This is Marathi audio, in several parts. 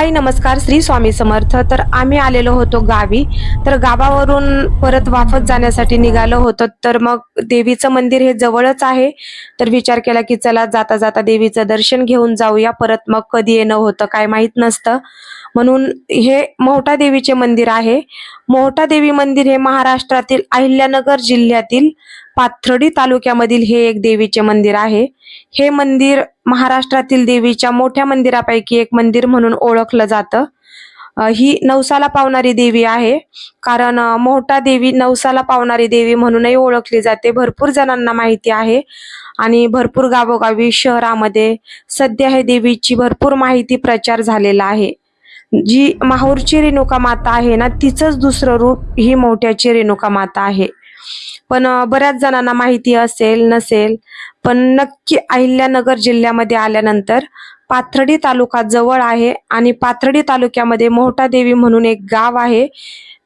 हाय नमस्कार श्री स्वामी समर्थ. तर आम्ही आलेलो होतो गावी. तर गावावरून परत वापस जाण्यासाठी निघालो होतो. तर मग देवीचं मंदिर हे जवळच आहे. तर विचार केला की चला जाता जाता देवीचं दर्शन घेऊन जाऊया. परत मग कधी येणं होतं काय माहीत नसतं. म्हणून हे मोहटा देवीचे मंदिर आहे. मोहटा देवी मंदिर हे महाराष्ट्रातील अहिल्यानगर जिल्ह्यातील पाथर्डी तालुक्यामधील हे एक देवीचे मंदिर आहे. हे मंदिर महाराष्ट्रातील देवीच्या मोठ्या मंदिरापैकी एक मंदिर म्हणून ओळखलं जातं. ही नवसाला पावणारी देवी आहे. कारण मोठा देवी नवसाला पावणारी देवी म्हणूनही ओळखली जाते. भरपूर जणांना माहिती आहे. आणि भरपूर गावोगावी शहरामध्ये सध्या हे देवीची भरपूर माहिती प्रचार झालेला आहे. जी माहूरची रेणुका माता आहे ना तिचंच दुसरं रूप ही मोठ्याची रेणुका माता आहे. पण बऱ्याच जणांना माहिती असेल नसेल पण नक्की अहिल्यानगर जिल्ह्यामध्ये आल्यानंतर पाथर्डी तालुका जवळ आहे आणि पाथर्डी तालुक्यामध्ये मोहटा देवी म्हणून एक गाव आहे.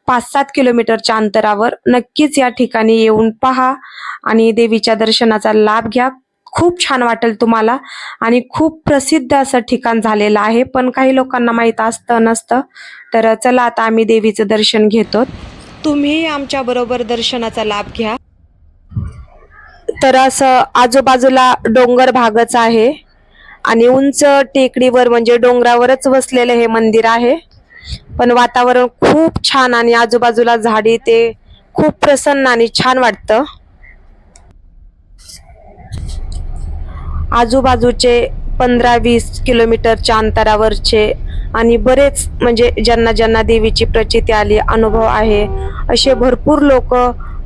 पाच सात किलोमीटरच्या अंतरावर. नक्कीच या ठिकाणी येऊन पहा आणि देवीच्या दर्शनाचा लाभ घ्या. खूप छान वाटेल तुम्हाला आणि खूप प्रसिद्ध असं ठिकाण झालेलं आहे. पण काही लोकांना माहीत असतं नसतं. तर चला आता आम्ही देवीचं दर्शन घेतो. तुम्ही आमच्याबरोबर दर्शनाचा लाभ घ्या. तर असं आजूबाजूला डोंगर भागच आहे. आणि उंच टेकडीवर म्हणजे डोंगरावरच वसलेलं हे मंदिर आहे. पण वातावरण खूप छान आणि आजूबाजूला झाडी ते खूप प्रसन्न आणि छान वाटतं. आजूबाजूचे पंधरा वीस किलोमीटरच्या अंतरावरचे आणि बरेच म्हणजे ज्यांना ज्यांना देवीची प्रचिती आली अनुभव आहे असे भरपूर लोक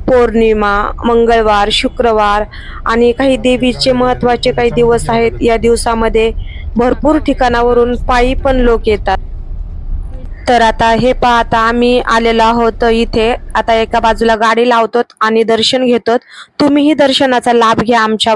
पौर्णिमा मंगळवार शुक्रवार आणि काही देवीचे महत्त्वाचे काही दिवस आहेत. या दिवसामध्ये भरपूर ठिकाणावरून पायी पण लोक येतात. तर आता हे पाहता आम्ही आलेलो आहोत इथे. आता एका बाजूला गाडी लावतो आणि दर्शन घेतो तुम्हीही दर्शनाचा लाभ घ्या आमच्या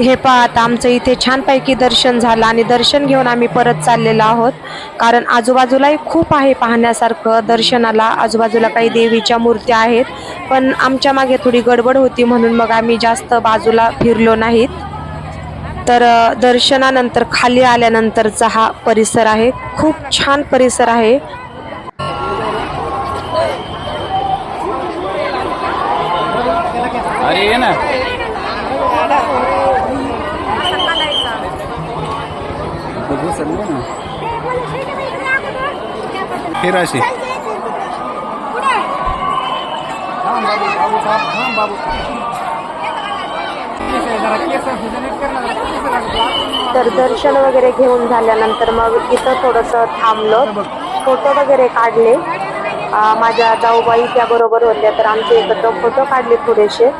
हे पहा आता आमचं इथे छानपैकी दर्शन झालं आणि दर्शन घेऊन आम्ही परत चाललेलो आहोत. कारण आजूबाजूलाही खूप आहे पाहण्यासारखं दर्शनाला. आजूबाजूला काही देवीच्या मूर्त्या आहेत. पण आमच्या मागे थोडी गडबड होती म्हणून मग आम्ही जास्त बाजूला फिरलो नाहीत. तर दर्शनानंतर खाली आल्यानंतरचा हा परिसर आहे. खूप छान परिसर आहे. अरे ना. तर दर्शन वगैरे घेऊन झाल्यानंतर मग इथं थोडंसं थांबलो. फोटो वगैरे काढले. माझ्या जाऊबाई त्या बरोबर होत्या तर आमचे एकत्र फोटो काढले थोडेसे.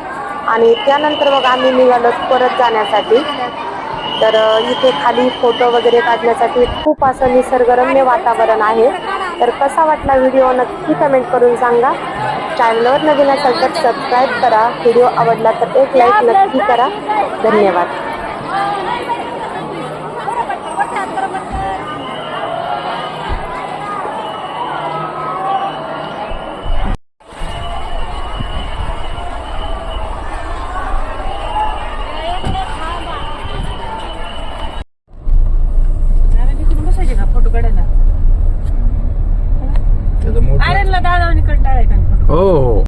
आणि त्यानंतर मग आम्ही निघालो परत जाण्यासाठी. तर इथे खाली फोटो वगैरे काढण्यासाठी खूप असं निसर्गरम्य वातावरण आहे. तर कसा वाटला व्हिडिओ नक्की कमेंट करून सांगा. चॅनलवर नवीन असाल तर सबस्क्राईब करा. व्हिडिओ आवडला तर एक लाईक नक्की करा. धन्यवाद. Oh.